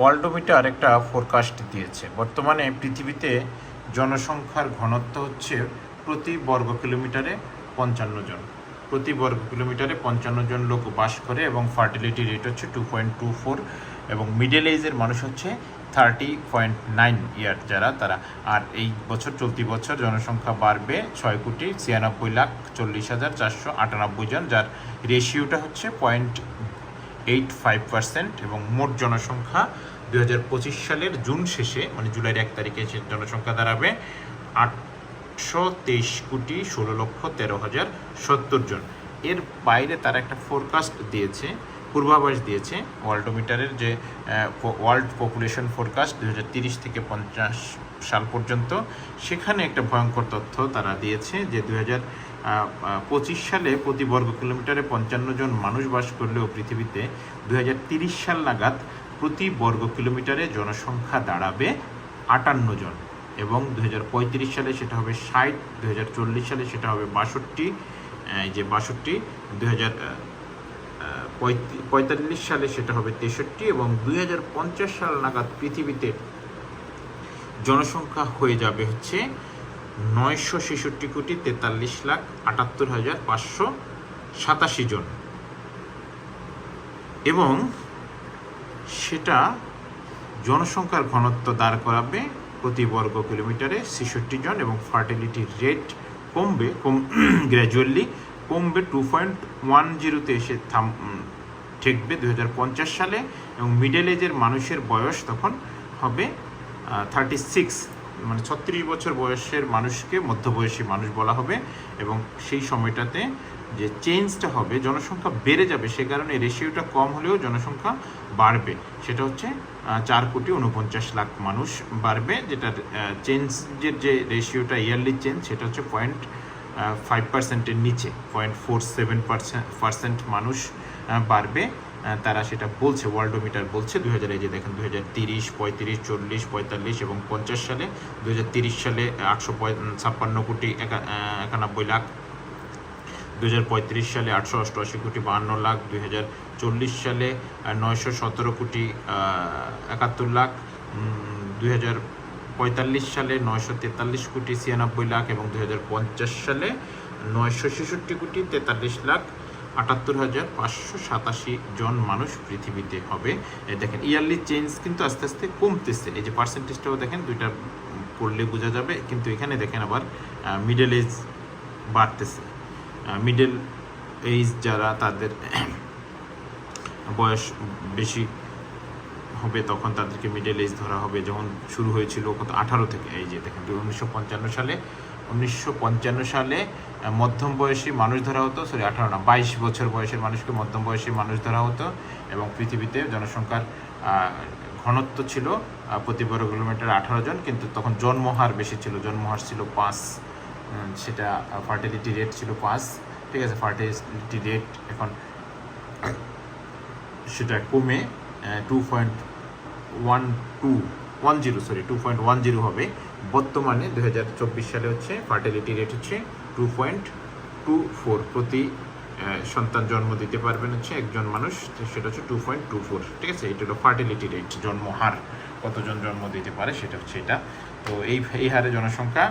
ওয়ার্ল্ডোমিটার একটা ফোরকাস্ট দিয়েছে। বর্তমানে পৃথিবীতে জনসংখ্যার ঘনত্ব হচ্ছে প্রতি বর্গ কিলোমিটারে পঞ্চান্ন জন। প্রতি বর্গ কিলোমিটারে পঞ্চান্ন জন লোক বাস করে এবং ফার্টিলিটি রেট হচ্ছে টু পয়েন্ট টু ফোর এবং মিডল এজের মানুষ হচ্ছে থার্টি পয়েন্ট নাইন ইয়ার যারা, তারা। আর এই বছর চলতি বছর জনসংখ্যা বাড়বে ছয় কোটি ছিয়ানব্বই লাখ চল্লিশ হাজার চারশো আটানব্বই জন, যার রেশিওটা হচ্ছে পয়েন্ট এইট ফাইভ পার্সেন্ট এবং মোট জনসংখ্যা দু হাজার পঁচিশ সালের জুন শেষে মানে জুলাইয়ের এক তারিখে জনসংখ্যা দাঁড়াবে আটশো তেইশ কোটি ষোলো লক্ষ তেরো হাজার সত্তর জন। এর বাইরে তারা একটা ফোরকাস্ট দিয়েছে, পূর্বাভাস দিয়েছে ওয়ার্ল্ডোমিটারের যে ওয়ার্ল্ড পপুলেশন ফোরকাস্ট দু হাজার থেকে পঞ্চাশ সাল পর্যন্ত। সেখানে একটা ভয়ঙ্কর তথ্য তারা দিয়েছে যে দু হাজার পঁচিশ সালে প্রতি বর্গ কিলোমিটারে পঞ্চান্ন জন মানুষ বাস করলেও পৃথিবীতে দু সাল নাগাদ প্রতি বর্গ কিলোমিটারে জনসংখ্যা দাঁড়াবে আটান্ন জন। এবং দু সালে সেটা হবে ষাট দু সালে সেটা হবে বাষট্টি যে বাষট্টি দু পঁয়তাল্লিশ সালে সেটা হবে তেষট্টি এবং দুই হাজার পঞ্চাশ সাল নাগাদ পৃথিবীতে জনসংখ্যা হয়ে যাবে হচ্ছে নয়শো ছেষট্টি কোটি তেতাল্লিশ লাখ আটাত্তর হাজার পাঁচশো সাতাশি জন। এবং সেটা জনসংখ্যার ঘনত্ব দাঁড় করাবে প্রতি বর্গ কিলোমিটারে ছেষট্টি জন এবং ফার্টিলিটি রেট কমবে, কম গ্র্যাজুয়ালি কমবে টু পয়েন্ট ওয়ান জিরোতে এসে থাম ঠেকবে দু হাজার পঞ্চাশ সালে এবং মিডল এজের মানুষের বয়স তখন হবে থার্টি সিক্স মানে ছত্রিশ বছর বয়সের মানুষকে মধ্যবয়সী মানুষ বলা হবে এবং সেই সময়টাতে যে চেঞ্জটা হবে, জনসংখ্যা বেড়ে যাবে, সে কারণে রেশিওটা কম হলেও জনসংখ্যা বাড়বে। সেটা হচ্ছে চার কোটি উনপঞ্চাশ লাখ মানুষ বাড়বে, যেটা চেঞ্জের যে রেশিওটা ইয়ারলি চেঞ্জ সেটা হচ্ছে পয়েন্ট ফাইভ পার্সেন্টের নিচে point four seven percent percent মানুষ বাড়বে। তারা সেটা বলছে, ওয়ার্ল্ডোমিটার বলছে দু হাজার এই যে দেখেন দু হাজার তিরিশ, পঁয়ত্রিশ, চল্লিশ, পঁয়তাল্লিশ এবং পঞ্চাশ সালে দু হাজার তিরিশ সালে আটশো পঁয় ছাপ্পান্ন কোটি একানব্বই লাখ দু হাজার পঁয়ত্রিশ সালে আটশো অষ্টআশি কোটি বাহান্ন লাখ দুই হাজার চল্লিশ সালে নয়শো সতেরো কোটি একাত্তর লাখ দুই হাজার পঁয়তাল্লিশ সালে নয়শো তেতাল্লিশ কোটি ছিয়ানব্বই লাখ এবং দু হাজার পঞ্চাশ সালে নয়শো ছেষট্টি কোটি তেতাল্লিশ লাখ আটাত্তর হাজার পাঁচশো সাতাশি জন মানুষ পৃথিবীতে হবে। দেখেন, ইয়ারলি চেঞ্জ কিন্তু আস্তে আস্তে কমতেছে। এই যে পার্সেন্টেজটাও দেখেন, দুইটা পড়লে বোঝা যাবে। কিন্তু এখানে দেখেন আবার মিডল এজ বাড়তেছে। মিডল এইজ যারা তাদের বয়স বেশি হবে, তখন তাদেরকে মিডল এজ ধরা হবে। যখন শুরু হয়েছিল কত? আঠারো থেকে। এই যে দেখেন, উনিশশো পঞ্চান্ন সালে উনিশশো পঞ্চান্ন সালে মধ্যম বয়সী মানুষ ধরা হতো সরি আঠারো না, বাইশ বছর বয়সের মানুষকে মধ্যম বয়সী মানুষ ধরা হতো এবং পৃথিবীতে জনসংখ্যার ঘনত্ব ছিল প্রতি বর্গ কিলোমিটার আঠারো জন, কিন্তু তখন জন্মহার বেশি ছিল জন্মহার ছিল পাঁচ সেটা ফার্টিলিটি রেট ছিল পাঁচ, ঠিক আছে ফার্টিলিটি রেট এখন সেটা কমে two point one two one zero sorry two point one zero হবে। বর্তমানে দু হাজার চব্বিশ সালে হচ্ছে ফার্টিলিটি রেট হচ্ছে টু পয়েন্ট টু ফোর প্রতি সন্তান জন্ম দিতে পারবেন হচ্ছে একজন মানুষ, সেটা হচ্ছে টু পয়েন্ট টু ফোর ঠিক আছে? এটা হলো ফার্টিলিটি রেট জন্মহার কতজন জন্ম দিতে পারে সেটা হচ্ছে এটা। তো এই এই হারে জনসংখ্যা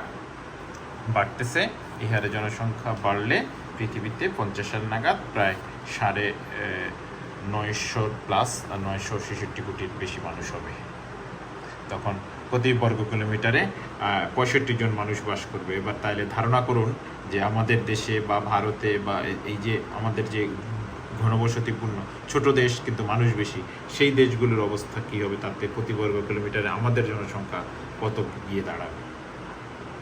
বাড়তেছে। এই হারে জনসংখ্যা বাড়লে পৃথিবীতে পঞ্চাশ সাল নাগাদ প্রায় সাড়ে নয়শো প্লাস নয়শো ছেষট্টি কোটির বেশি মানুষ হবে। তখন প্রতি বর্গ কিলোমিটারে পঁয়ষট্টি জন মানুষ বাস করবে। এবার তাহলে ধারণা করুন যে আমাদের দেশে বা ভারতে বা এই যে আমাদের যে ঘনবসতিপূর্ণ ছোট দেশ কিন্তু মানুষ বেশি, সেই দেশগুলোর অবস্থা কী হবে? তাতে প্রতি বর্গ কিলোমিটারে আমাদের জনসংখ্যা কত গিয়ে দাঁড়াবে?